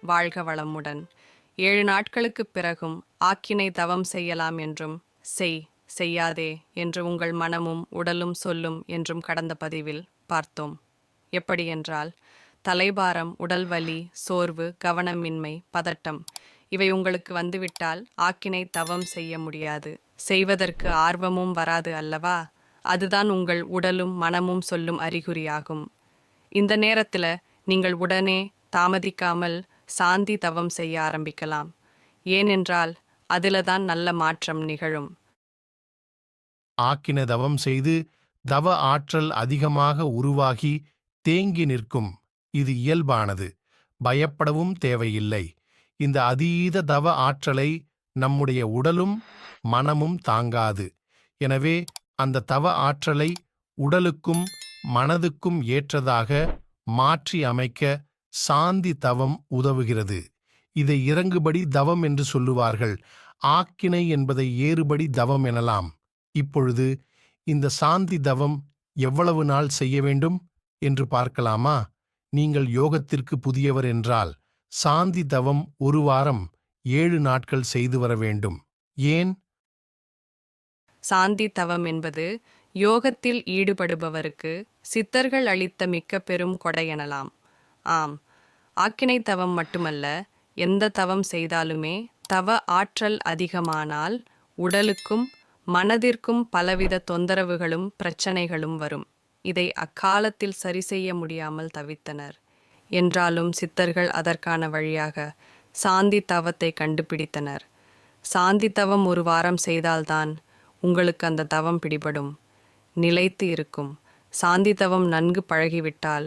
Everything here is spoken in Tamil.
வாழ்க வளமுடன். ஏழு நாட்களுக்குப் பிறகும் ஆக்கினை தவம் செய்யலாம் என்றும் செய் செய்யாதே என்று உங்கள் மனமும் உடலும் சொல்லும் என்றும் கடந்த பதிவில் பார்த்தோம். எப்படி என்றால் தலைபாரம் உடல் வலி சோர்வு கவனமின்மை பதட்டம் இவை உங்களுக்கு வந்துவிட்டால் ஆக்கினை தவம் செய்ய முடியாது. செய்வதற்கு ஆர்வமும் வராது அல்லவா? அதுதான் உங்கள் உடலும் மனமும் சொல்லும் அறிகுறியாகும். இந்த நேரத்தில் நீங்கள் உடனே தாமதிக்காமல் சாந்தி தவம் செய்ய ஆரம்பிக்கலாம். ஏனென்றால் அதில தான் நல்ல மாற்றம் நிகழும். ஆக்கின தவம் செய்து தவ ஆற்றல் அதிகமாக உருவாகி தேங்கி நிற்கும். இது இயல்பானது. பயப்படவும் தேவையில்லை. இந்த அதீத தவ ஆற்றலை நம்முடைய உடலும் மனமும் தாங்காது. எனவே அந்த தவ ஆற்றலை உடலுக்கும் மனதுக்கும் ஏற்றதாக மாற்றி அமைக்க சாந்தி தவம் உதவுகிறது. இதை இறங்குபடி தவம் என்று சொல்லுவார்கள். ஆக்கினை என்பதை ஏறுபடி தவம் எனலாம். இப்பொழுது இந்த சாந்தி தவம் எவ்வளவு நாள் செய்ய வேண்டும் என்று பார்க்கலாமா? நீங்கள் யோகத்திற்கு புதியவர் என்றால் சாந்தி தவம் ஒரு வாரம் ஏழு நாட்கள் செய்து வர வேண்டும். ஏன்? சாந்தி தவம் என்பது யோகத்தில் ஈடுபடுபவருக்கு சித்தர்கள் அளித்த மிக்க பெரும் கொடை எனலாம். ஆம். ஆக்கினை தவம் மட்டுமல்ல எந்த தவம் செய்தாலுமே தவ ஆற்றல் அதிகமானால் உடலுக்கும் மனதிற்கும் பலவித தொந்தரவுகளும் பிரச்சனைகளும் வரும். இதை அக்காலத்தில் சரி செய்ய முடியாமல் தவித்தனர். என்றாலும் சித்தர்கள் அதற்கான வழியாக சாந்தி தவத்தை கண்டுபிடித்தனர். சாந்தி தவம் ஒரு வாரம் செய்தால்தான் உங்களுக்கு அந்த தவம் பிடிபடும். நிலைத்து இருக்கும். சாந்தி தவம் நன்கு பழகிவிட்டால்